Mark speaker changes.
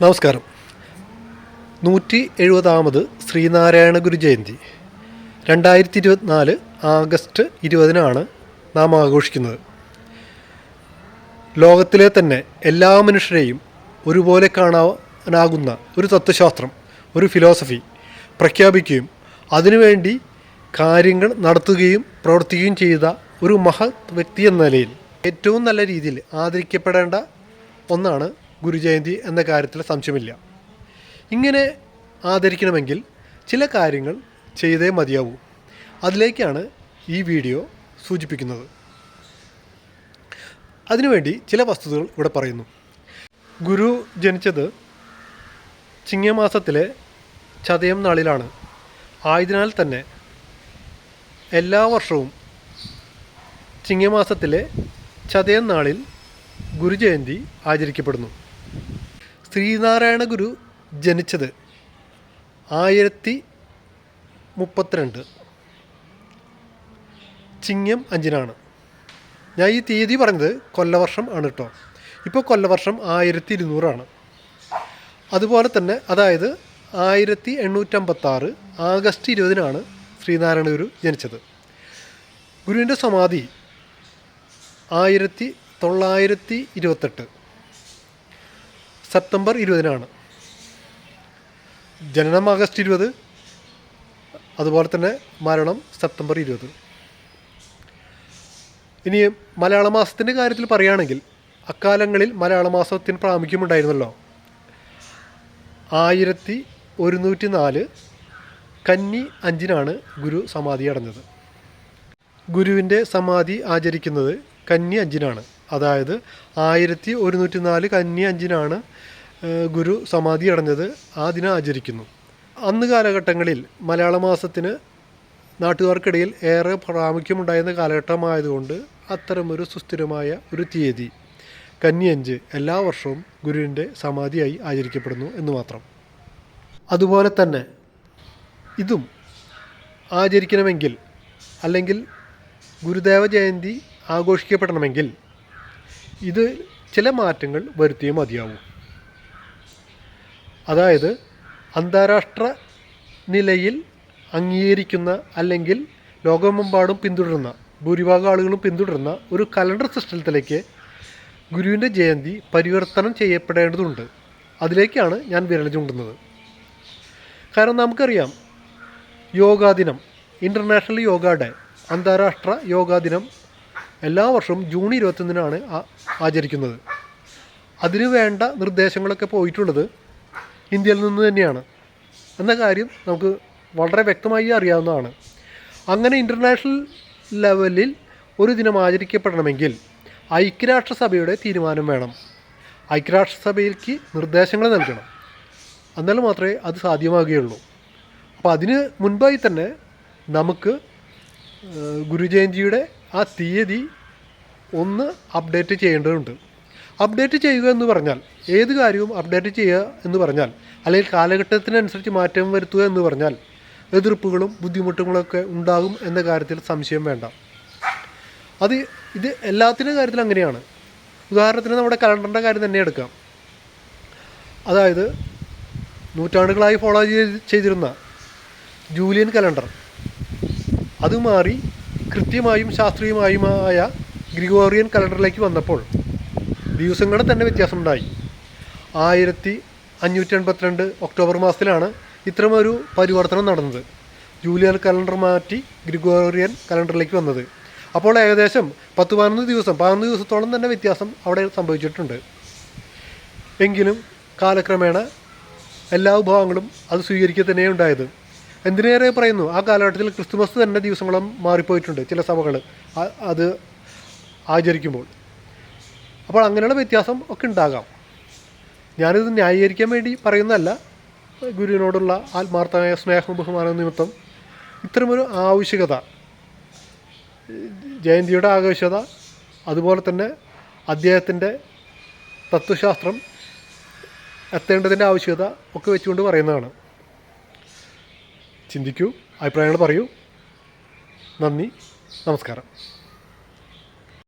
Speaker 1: നമസ്കാരം. നൂറ്റി എഴുപതാമത് ശ്രീനാരായണ ഗുരു ജയന്തി. രണ്ടായിരത്തി ഇരുപത്തിനാല് ആഗസ്റ്റ് ഇരുപതിനാണ് നാം ആഘോഷിക്കുന്നത്. ലോകത്തിലെ തന്നെ എല്ലാ മനുഷ്യരെയും ഒരുപോലെ കാണാനാകുന്ന ഒരു തത്വശാസ്ത്രം ഒരു ഫിലോസഫി പ്രഖ്യാപിക്കുകയും അതിനുവേണ്ടി കാര്യങ്ങൾ നടത്തുകയും പ്രവർത്തിക്കുകയും ചെയ്ത ഒരു മഹത് വ്യക്തി എന്ന നിലയിൽ ഏറ്റവും നല്ല രീതിയിൽ ആദരിക്കപ്പെടേണ്ട ഒന്നാണ് ഗുരുജയന്തി എന്ന കാര്യത്തിൽ സംശയമില്ല. ഇങ്ങനെ ആദരിക്കണമെങ്കിൽ ചില കാര്യങ്ങൾ ചെയ്തേ മതിയാവൂ. അതിലേക്കാണ് ഈ വീഡിയോ സൂചിപ്പിക്കുന്നത്. അതിനുവേണ്ടി ചില വസ്തുതകൾ ഇവിടെ പറയുന്നു. ഗുരു ജനിച്ചത് ചിങ്ങമാസത്തിലെ ചതയം നാളിലാണ്. ആയതിനാൽ തന്നെ എല്ലാ വർഷവും ചിങ്ങമാസത്തിലെ ചതയം നാളിൽ ഗുരുജയന്തി ആചരിക്കപ്പെടുന്നു. ശ്രീനാരായണ ഗുരു ജനിച്ചത് ആയിരത്തി മുപ്പത്തിരണ്ട്. ചിങ്ങം അഞ്ചിനാണ്. ഞാൻ ഈ തീയതി പറഞ്ഞത് കൊല്ലവർഷം ആണ് കേട്ടോ ഇപ്പോൾ കൊല്ലവർഷം ആയിരത്തി ഇരുന്നൂറാണ്. അതുപോലെ തന്നെ അതായത് ആയിരത്തി എണ്ണൂറ്റമ്പത്താറ് ആഗസ്റ്റ് ഇരുപതിനാണ് ശ്രീനാരായണ ഗുരു ജനിച്ചത്. ഗുരുവിന്റെ സമാധി ആയിരത്തി തൊള്ളായിരത്തി ഇരുപത്തെട്ട്. സെപ്റ്റംബർ ഇരുപതിനാണ്. ജനനം ആഗസ്റ്റ് ഇരുപത് അതുപോലെ തന്നെ മരണം സെപ്റ്റംബർ ഇരുപത്. ഇനി മലയാള മാസത്തിന്റെ കാര്യത്തിൽ പറയുകയാണെങ്കിൽ അക്കാലങ്ങളിൽ മലയാള മാസത്തിന് പ്രാമുഖ്യമുണ്ടായിരുന്നല്ലോ. ആയിരത്തി ഒരുന്നൂറ്റി നാല് കന്നി അഞ്ചിനാണ് ഗുരു സമാധി അടഞ്ഞത്. ഗുരുവിന്റെ സമാധി ആചരിക്കുന്നത് കന്നി അഞ്ചിനാണ്. അതായത് ആയിരത്തി ഒരുന്നൂറ്റി നാല് കന്നി അഞ്ചിനാണ് ഗുരു സമാധി അടഞ്ഞത്. ആ ദിനം ആചരിക്കുന്നു. അന്ന് കാലഘട്ടങ്ങളിൽ മലയാള മാസത്തിന് നാട്ടുകാർക്കിടയിൽ ഏറെ പ്രാമുഖ്യമുണ്ടായിരുന്ന കാലഘട്ടമായതുകൊണ്ട് അത്തരമൊരു സുസ്ഥിരമായ ഒരു തീയതി കന്നിയഞ്ച് എല്ലാ വർഷവും ഗുരുവിന്റെ സമാധിയായി ആചരിക്കപ്പെടുന്നു എന്ന് മാത്രം. അതുപോലെ തന്നെ ഇതും ആചരിക്കണമെങ്കിൽ അല്ലെങ്കിൽ ഗുരുദേവ ജയന്തി ആഘോഷിക്കപ്പെടണമെങ്കിൽ ഇത് ചില മാറ്റങ്ങൾ വരുത്തിയേ മതിയാവൂ. അതായത് അന്താരാഷ്ട്ര നിലയിൽ അംഗീകരിക്കുന്ന അല്ലെങ്കിൽ ലോകമെമ്പാടും പിന്തുടരുന്ന ഭൂരിഭാഗം ആളുകളും പിന്തുടരുന്ന ഒരു കലണ്ടർ സിസ്റ്റത്തിലേക്ക് ഗുരുവിന്റെ ജയന്തി പരിവർത്തനം ചെയ്യപ്പെടേണ്ടതുണ്ട്. അതിലേക്കാണ് ഞാൻ വിരൽ ചൂണ്ടുന്നത്. കാരണം നമുക്കറിയാം യോഗാദിനം ഇന്റർനാഷണൽ യോഗ ഡേ അന്താരാഷ്ട്ര യോഗാ ദിനം എല്ലാ വർഷവും ജൂൺ ഇരുപത്തൊന്നിനാണ് ആചരിക്കുന്നത്. അതിന് വേണ്ട നിർദ്ദേശങ്ങളൊക്കെ പോയിട്ടുള്ളത് ഇന്ത്യയിൽ നിന്ന് തന്നെയാണ്. എന്ന കാര്യം നമുക്ക് വളരെ വ്യക്തമായി അറിയാവുന്നതാണ്. അങ്ങനെ ഇന്റർനാഷണൽ ലെവലിൽ ഒരു ദിനം ആചരിക്കപ്പെടണമെങ്കിൽ ഐക്യരാഷ്ട്രസഭയുടെ തീരുമാനം വേണം. ഐക്യരാഷ്ട്രസഭയിലേക്ക് നിർദ്ദേശങ്ങൾ നൽകണം. എന്നാൽ മാത്രമേ അത് സാധ്യമാകുകയുള്ളൂ. അപ്പോൾ അതിന് മുൻപായി തന്നെ നമുക്ക് ഗുരുജയന്തിയുടെ ആ തീയതി ഒന്ന് അപ്ഡേറ്റ് ചെയ്യേണ്ടതുണ്ട്. അപ്ഡേറ്റ് ചെയ്യുക എന്ന് പറഞ്ഞാൽ ഏത് കാര്യവും അപ്ഡേറ്റ് ചെയ്യുക എന്ന് പറഞ്ഞാൽ അല്ലെങ്കിൽ കാലഘട്ടത്തിനനുസരിച്ച് മാറ്റം വരുത്തുക എന്ന് പറഞ്ഞാൽ എതിർപ്പുകളും ബുദ്ധിമുട്ടുകളൊക്കെ ഉണ്ടാകും എന്ന കാര്യത്തിൽ സംശയം വേണ്ട. അത് ഇത് എല്ലാത്തിന്റെ കാര്യത്തിൽ അങ്ങനെയാണ്. ഉദാഹരണത്തിന് നമ്മുടെ കലണ്ടറിന്റെ കാര്യം തന്നെ എടുക്കാം. അതായത് നൂറ്റാണ്ടുകളായി ഫോളോ ചെയ്ത് ചെയ്തിരുന്ന ജൂലിയൻ കലണ്ടർ. അത് മാറി കൃത്യമായും ശാസ്ത്രീയമായുമായ ഗ്രിഗോറിയൻ കലണ്ടറിലേക്ക് വന്നപ്പോൾ ദിവസങ്ങളുടെ തന്നെ വ്യത്യാസമുണ്ടായി. ആയിരത്തി അഞ്ഞൂറ്റി എൺപത്തിരണ്ട് ഒക്ടോബർ മാസത്തിലാണ് ഇത്തരമൊരു പരിവർത്തനം നടന്നത്. ജൂലിയൻ കലണ്ടർ മാറ്റി ഗ്രിഗോറിയൻ കലണ്ടറിലേക്ക് വന്നത്. അപ്പോൾ ഏകദേശം പത്ത് പതിനൊന്ന് ദിവസം പതിനൊന്ന് ദിവസത്തോളം തന്നെ വ്യത്യാസം അവിടെ സംഭവിച്ചിട്ടുണ്ട്. എങ്കിലും കാലക്രമേണ എല്ലാ വിഭാഗങ്ങളും അത് സ്വീകരിക്കുക തന്നെ ഉണ്ടായത്. എന്തിനേറെ പറയുന്നു? ആ കാലഘട്ടത്തിൽ ക്രിസ്തുമസ് തന്നെ ദിവസങ്ങളും മാറിപ്പോയിട്ടുണ്ട് ചില സഭകൾ. അത് ആചരിക്കുമ്പോൾ. അപ്പോൾ അങ്ങനെയുള്ള വ്യത്യാസം ഒക്കെ ഉണ്ടാകാം. ഞാനിത് ന്യായീകരിക്കാൻ വേണ്ടി പറയുന്നതല്ല. ഗുരുവിനോടുള്ള ആത്മാർത്ഥമായ സ്നേഹം ബഹുമാന നിമിത്തം ഇത്തരമൊരു ആവശ്യകത ജയന്തിയുടെ ആവശ്യകത അതുപോലെ തന്നെ അദ്ദേഹത്തിന്റെ തത്വശാസ്ത്രം എത്തേണ്ടതിന്റെ ആവശ്യകത ഒക്കെ വെച്ചുകൊണ്ട് പറയുന്നതാണ്. ചിന്തിക്കൂ അഭിപ്രായങ്ങൾ പറയൂ. നന്ദി നമസ്കാരം.